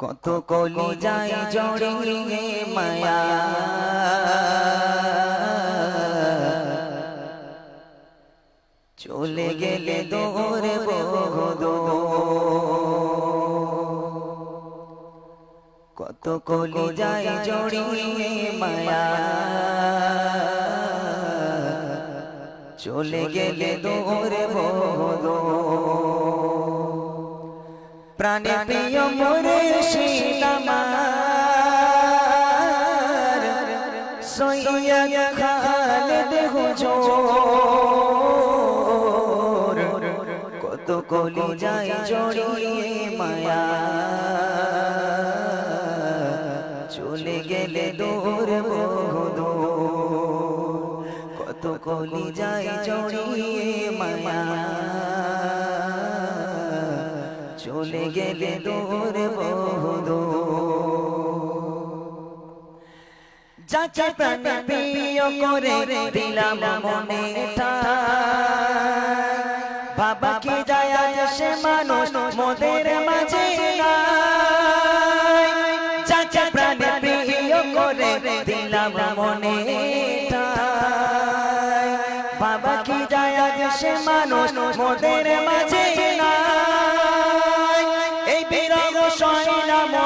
কত কলি যায় জড়িয়ে মায়া। চলে গেলে দৌড়ে বহুদ কত কলি যায় জড়িয়ে মায়া। চলে গেলে দৌড়ে বহুদ প্রাণে প্রিয় মরে শিলামার সৈয়দ খালেদ হুজুর কত কলি যায় জড়িয়ে মায়া। চলে গেলে দূর বহুদূর কত কলি যায় জড়িয়ে মায়া। চলে গেলে দূর বহুদূর যাকে প্রাণ প্রিয় করে দিলাম মনে ঠাই। বাবা কি যায় সে মানুষ মোদের মাঝে যাকে প্রাণ প্রিয় করে দিলাম মনে ঠাই। বাবা কি যায় সে মানুষ মোদের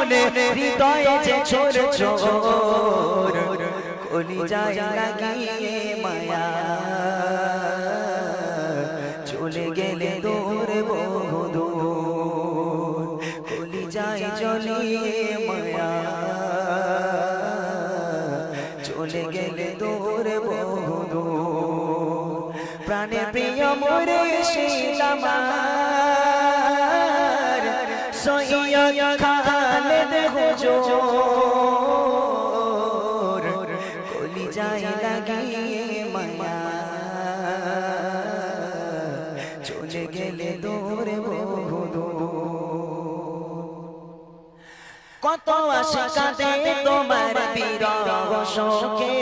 মনে হৃদয়ে যে ছোট ছোট কলি যায় লাগিয়ে মায়া। চলে গেলে দূর। বহুদূর কলি যায় মায়া। চলে গেলে দূর। বহুদূর প্রাণে প্রিয় মরে সৈয়দ খালেদ হুজুর কলি যায় লাগিয়ে মায়া। চলে গেলে দূরে। বহুদূর কত আশা কাঁদে তোমার বিরহ শোকে।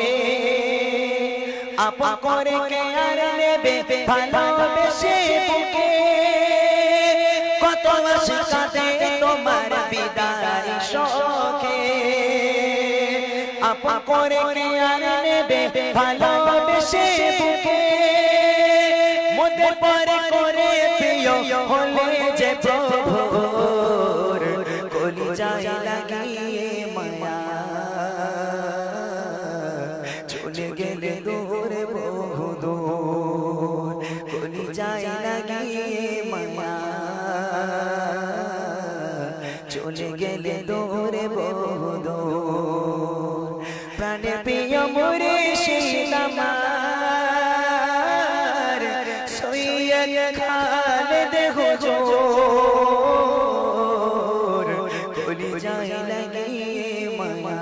আপন করে কে আর নেবে ভালোবেসে বুকে। কত আশা কাঁদে তোমার বিদায়। করে কে আর নেবে ভালোবেসে বুকে। মধ্যে পরে করে প্রিয় হলে যে প্রভুর কলি যায় লাগিয়ে মায়া। চলে গেলে দূরে বহুদূর কলি যায় লাগিয়ে মায়া। চলে গেলে দূরে বহুদূর মরে শিলামার সৈয়দ খালেদ হুজুর কলি যায় লাগিয়ে মায়া।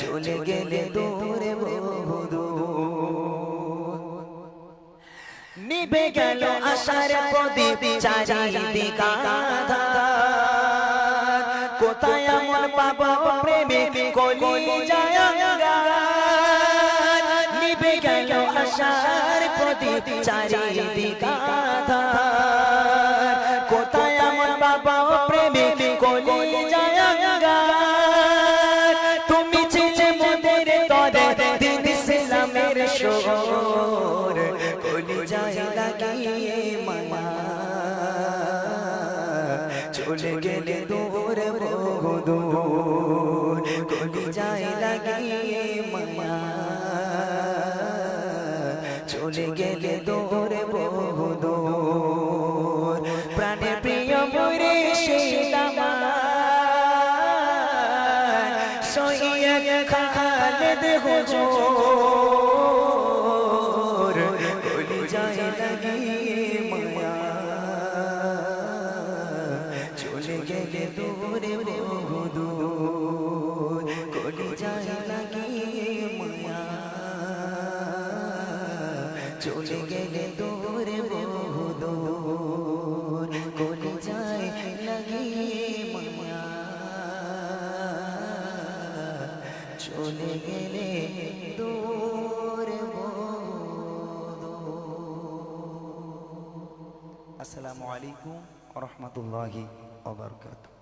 চলে গেলে দূরে বহুদূর। নিবে গেল আশার প্রদীপ চারিদিক কোথায় এমন পাবো কলি নিবে গেল আশার কোথায় কলি তুমি ছিলে মোদের তরে, দিন ইসলামের শোর কলি যায় লাগিয়ে মায়া। চলে গেলে দূর বহুদূর কলি যায় লাগিয়ে মায়া চলে গেলে দৌড়ে বহুদূর। প্রাণে প্রিয় মরে শিলামার সৈয়দ খালেদ হুজুর চলে গেলে দূরে বহুদূর, কলি যায় লাগিয়ে মায়া। চলে গেলে দূরে আসসালামু আলাইকুম রহমতুল্লাহি ওবরকাত